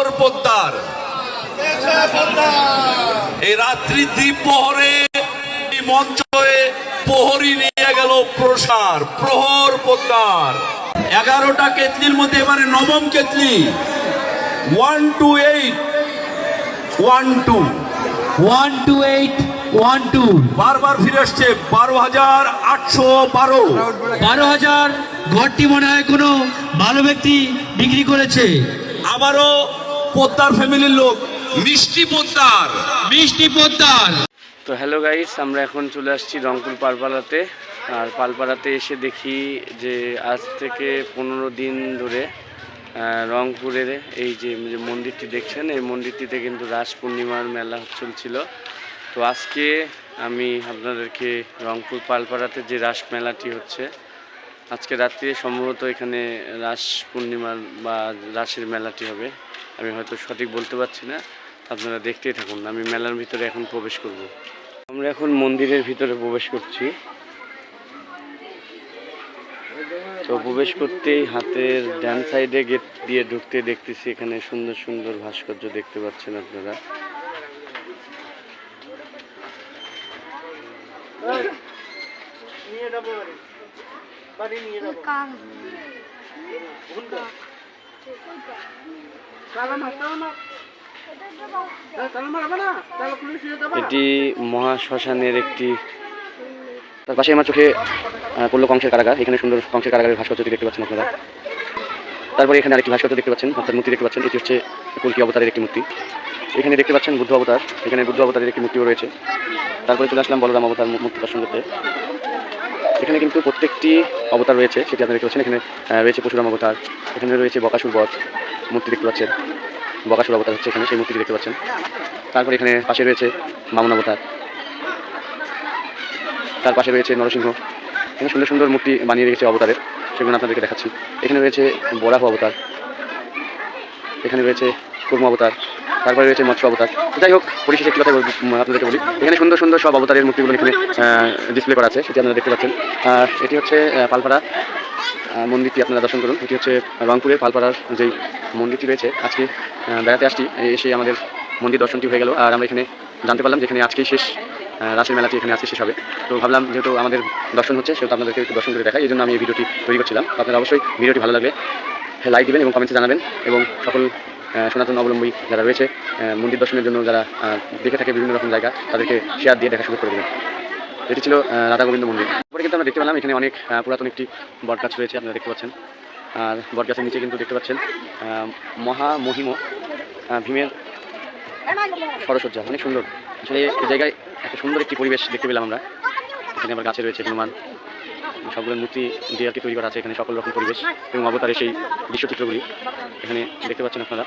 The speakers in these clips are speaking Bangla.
প্রহর পোদ্দার। এই রাত্রি দ্বীপ প্রহরে মঞ্চে প্রহরী নিয়ে গেল প্রসার প্রহর পোদ্দার। এগারোটা কেতলির মধ্যে এবারে নবম কেতলি। One two eight one two one two eight one two বারবার ফিরে আসছে বারো হাজার আটশো বারো। বারো হাজার ঘরটি মনে হয় কোনো ভালো ব্যক্তি বিক্রি করেছে। আবারও পোদ্দার ফ্যামিলির লোক। মিষ্টি পোদ্দার। মিষ্টি পোদ্দার। তো হ্যালো গাইস আমরা এখন চলে আসছি রংপুর পালপাড়াতে। আর পালপাড়াতে এসে দেখি যে আজ থেকে পনেরো দিন ধরে রংপুরের এই যে যে মন্দিরটি দেখছেন এই মন্দিরটিতে কিন্তু রাস পূর্ণিমার মেলা চলছিল। তো আজকে আমি আপনাদেরকে রংপুর পালপাড়াতে যে রাস মেলাটি হচ্ছে আজকে রাত্রে সম্ভবত এখানে রাস পূর্ণিমার বা রাসের মেলাটি হবে। আমি হয়তো সঠিক বলতে পারছি না। আপনারা দেখতেই থাকুন আমি মেলার ভিতরে এখন প্রবেশ করব। আমরা এখন মন্দিরের ভিতরে প্রবেশ করছি। তো প্রবেশ করতেই হাতের ডান সাইডে গেট দিয়ে ঢুকতে দেখতেছি এখানে সুন্দর সুন্দর ভাস্কর্য দেখতে পাচ্ছেন আপনারা। এটি মহাশ্মশানের একটি তার পাশে আমার চোখে পড়ল কংসের কারাগার। এখানে সুন্দর কংসের কারাগারের ভাস্কর্যটি দেখতে পাচ্ছেন আপনারা। তারপরে এখানে আরেকটি ভাস্কর্য দেখতে পাচ্ছেন, অর্থাৎ মূর্তি দেখতে পাচ্ছেন। এটি হচ্ছে কলকি অবতারের একটি মূর্তি। এখানে দেখতে পাচ্ছেন বুদ্ধ অবতার। এখানে বুদ্ধ অবতারের একটি মূর্তিও রয়েছে। তারপরে চলে আসলাম বলরাম অবতার মূর্তি দর্শন করতে। এখানে কিন্তু প্রত্যেকটি অবতার রয়েছে, সেটি আপনারা দেখতে পাচ্ছেন। এখানে রয়েছে পশুরাম অবতার। এখানে রয়েছে বকাসুর বধ মূর্তি দেখতে পাচ্ছেন। বকাসুর অবতার হচ্ছে এখানে, সেই মূর্তিটি দেখতে পাচ্ছেন। তারপর এখানে পাশে রয়েছে মামুন অবতার। তার পাশে রয়েছে নরসিংহ। এখানে সুন্দর সুন্দর মূর্তি বানিয়ে রেখেছে অবতারের, সেগুলো আপনাদেরকে দেখাচ্ছি। এখানে রয়েছে বরাহ অবতার। এখানে রয়েছে কুর্ম অবতার, তারপরে রয়েছে মৎস্য অবতার। যাই হোক, পরিশেষে একটি কথা আপনাদেরকে বলি। এখানে সুন্দর সুন্দর সব অবতারের মূর্তিগুলো এখানে ডিসপ্লে করা আছে, সেটি আপনারা দেখতে পাচ্ছেন। আর এটি হচ্ছে পালপাড়া মন্দিরটি আপনারা দর্শন করুন। এটি হচ্ছে রংপুরের পালপাড়ার যেই মন্দিরটি রয়েছে। আজকে বেড়াতে আসছি এসে আমাদের মন্দির দর্শনটি হয়ে গেল। আর আমরা এখানে জানতে পারলাম যে এখানে আজকেই শেষ রাসের মেলাটি এখানে আজকে শেষ হবে। তো ভাবলাম যেহেতু আমাদের দর্শন হচ্ছে, সেহেতু আপনাদেরকে একটু দর্শন করে দেখাই। এই জন্য আমি এই ভিডিওটি তৈরি করছিলাম। আপনারা অবশ্যই ভিডিওটি ভালো লাগলে লাইক দিবেন এবং কমেন্টে জানাবেন এবং সকল সনাতন অবলম্বী যারা রয়েছে মন্দির দর্শনের জন্য যারা দেখে থাকে বিভিন্ন রকম জায়গা, তাদেরকে শেয়ার দিয়ে দেখা শুরু করে দেবেন। এটি ছিল রাধা গোবিন্দ মন্দির। তারপরে কিন্তু আমরা দেখতে পেলাম, এখানে অনেক পুরাতন একটি বটগাছ রয়েছে, আপনারা দেখতে পাচ্ছেন। আর বটগাছের নিচে কিন্তু দেখতে পাচ্ছেন মহা মহিম ভীমের সরসজ্জা। অনেক সুন্দর। আসলে এই জায়গায় একটা সুন্দর একটি পরিবেশ দেখতে পেলাম আমরা। এখানে আবার গাছে রয়েছে হনুমান। সবগুলো মূর্তি দিয়ে তৈরি করা আছে, এখানে সকল রকম পরিবেশ এবং অবতারের সেই দৃশ্যচিত্রগুলি এখানে দেখতে পাচ্ছেন আপনারা।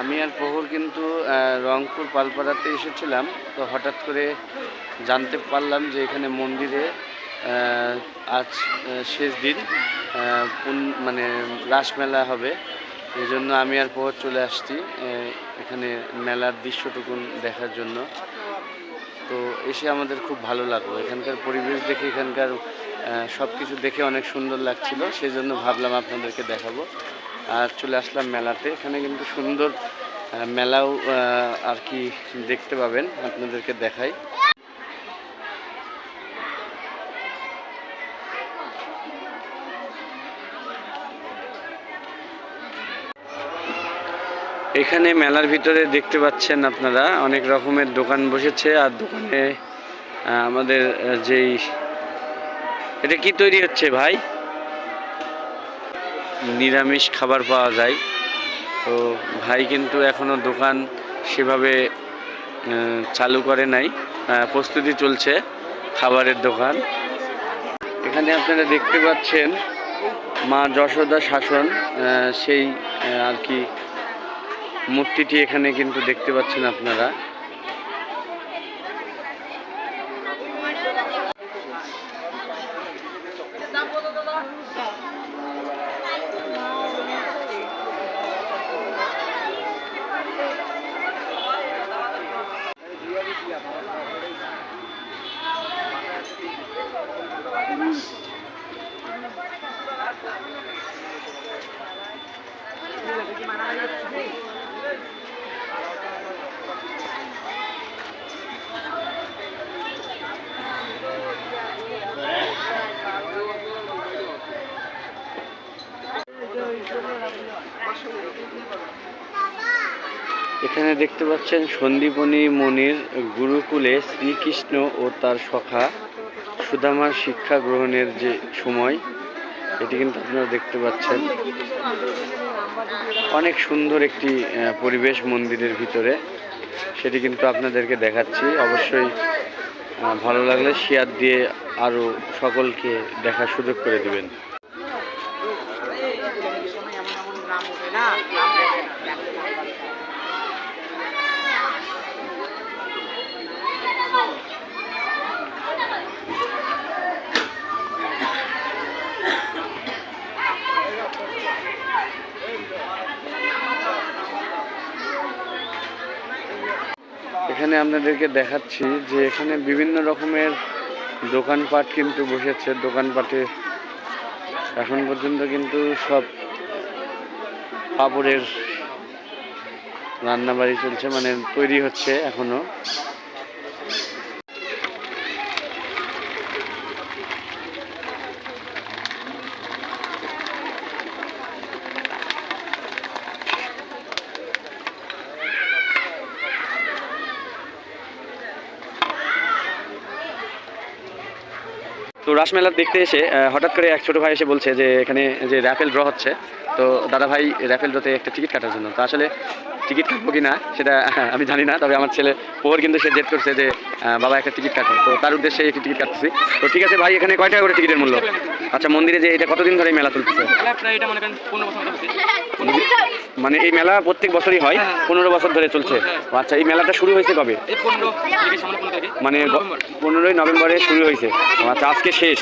আমি আর প্রহর কিন্তু রংপুর পালপাড়াতে এসেছিলাম, তো হঠাৎ করে জানতে পারলাম যে এখানে মন্দিরে আজ শেষ দিন মানে রাসমেলা হবে। এই জন্য আমি আর প্রহর চলে আসছি এখানে মেলার দৃশ্যটুকুন দেখার জন্য। তো এসে আমাদের খুব ভালো লাগল। এখানকার পরিবেশ দেখে, এখানকার সব কিছু দেখে অনেক সুন্দর লাগছিল সেই জন্য ভাবলাম আপনাদেরকে দেখাবো। আর চলে আসলাম মেলাতে। এখানে কিন্তু সুন্দর মেলাও আর কি দেখতে পাবেন, আপনাদেরকে দেখাই। এখানে মেলার ভিতরে দেখতে পাচ্ছেন আপনারা, অনেক রকমের দোকান বসেছে আর দোকানে আমাদের যেই, এটা কি তৈরি হচ্ছে ভাই? নিরামিষ খাবার পাওয়া যায়। তো ভাই কিন্তু এখনও দোকান সেভাবে চালু করে নাই প্রস্তুতি চলছে খাবারের দোকান। এখানে আপনারা দেখতে পাচ্ছেন মা যশোদা শাসন সেই আর কি মূর্তিটি এখানে কিন্তু দেখতে পাচ্ছেন আপনারা। এখানে দেখতে পাচ্ছেন সন্দীপনী মনির গুরুকুলে শ্রীকৃষ্ণ ও তার সখা সুদামার শিক্ষা গ্রহণের যে সময়, এটি কিন্তু আপনারা দেখতে পাচ্ছেন। অনেক সুন্দর একটি পরিবেশ মন্দিরের ভিতরে। সেটি কিন্তু আপনাদেরকে দেখাচ্ছি। অবশ্যই ভালো লাগলে শেয়ার দিয়ে আরও সকলকে দেখার সুযোগ করে দিবেন। এখানে আপনাদেরকে দেখাচ্ছি যে এখানে বিভিন্ন রকমের দোকানপাট কিন্তু বসেছে। দোকানপাটে এখন পর্যন্ত কিন্তু সব পাপড়ের রান্নাবাড়ি চলছে মানে তৈরি হচ্ছে এখনও। তো রাসমেলা দেখতে এসে হঠাৎ করে এক ছোট ভাই এসে বলছে যে এখানে যে র্যাফেল ড্র হচ্ছে, তো দাদা ভাই র্যাফেল ড্রতে একটা টিকিট কাটার জন্য। তো আসলে টিকিট কাটবো কি না সেটা আমি জানি না, তবে আমার ছেলে, পোহর কিন্তু সে জেদ করছে যে বাবা একটা টিকিট কাটো। তো তার উদ্দেশ্যে একটি টিকিট কাটতেছি। তো ঠিক আছে ভাই এখানে কয় টাকা করে টিকিটের মূল্য? আচ্ছা মন্দিরে যে এটা কতদিন ধরে মেলা এটা মনে এই মেলা প্রত্যেক বছরই হয়? পনেরো বছর ধরে চলছে। আচ্ছা এই মেলাটা শুরু হয়েছে কবে? মানে পনেরোই নভেম্বরে শুরু হয়েছে। আচ্ছা আজকে শেষ।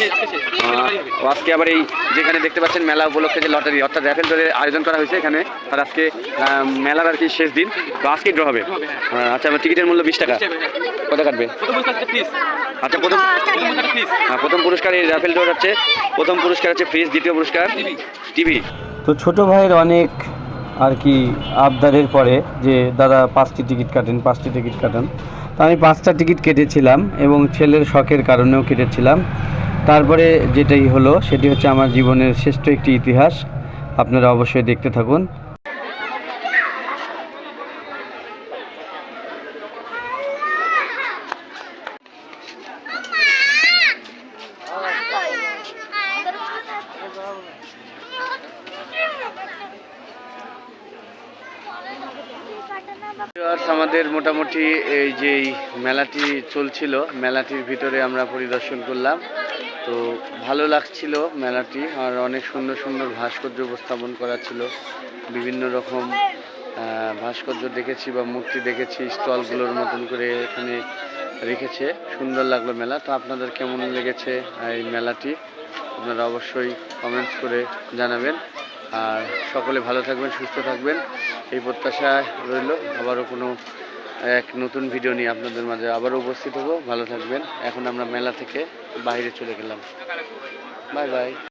আজকে আবার এই যেখানে দেখতে পাচ্ছেন মেলা উপলক্ষে যে লটারি অর্থাৎ র্যাফেল ধরে আয়োজন করা হয়েছে এখানে। আর আজকে মেলার আর কি শেষ দিন। তো আজকে ড্র হবে। আচ্ছা আমার টিকিটের মূল্য বিশ টাকা। কত কাটবে? আচ্ছা প্রথম হ্যাঁ, প্রথম পুরস্কার এই রাফেল ড্র হচ্ছে। প্রথম পুরস্কার হচ্ছে ফ্রিজ দ্বিতীয় পুরস্কার টিভি। তো ছোট ভাইয়ের অনেক আর কি আবদারের পরে যে দাদা পাঁচটি টিকিট কাটেন পাঁচটি টিকিট কাটান। তো আমি পাঁচটা টিকিট কেটেছিলাম এবং ছেলের শখের কারণেও কেটেছিলাম। তারপরে যেটাই হলো সেটি হচ্ছে আমার জীবনের শ্রেষ্ঠ একটি ইতিহাস। আপনারা অবশ্যই দেখতে থাকুন। ভিউয়ার্স, আমাদের মোটামুটি এই যে মেলাটি চলছিল মেলাটির ভিতরে আমরা পরিদর্শন করলাম। তো ভালো লাগছিল মেলাটি আর অনেক সুন্দর সুন্দর ভাস্কর্য উপস্থাপন করা ছিল। বিভিন্ন রকম ভাস্কর্য দেখেছি বা মূর্তি দেখেছি স্টলগুলোর মতন করে এখানে রেখেছে। সুন্দর লাগল মেলা। তো আপনাদের কেমন লেগেছে এই মেলাটি? আপনারা অবশ্যই কমেন্টস করে জানাবেন। আর সকলে ভালো থাকবেন সুস্থ থাকবেন। এই প্রত্যাশা রইল। আবারও কোনো, এক নতুন ভিডিও নিয়ে আপনাদের মাঝে আবারও উপস্থিত হব। ভালো থাকবেন। এখন আমরা মেলা থেকে বাইরে চলে গেলাম। Bye bye.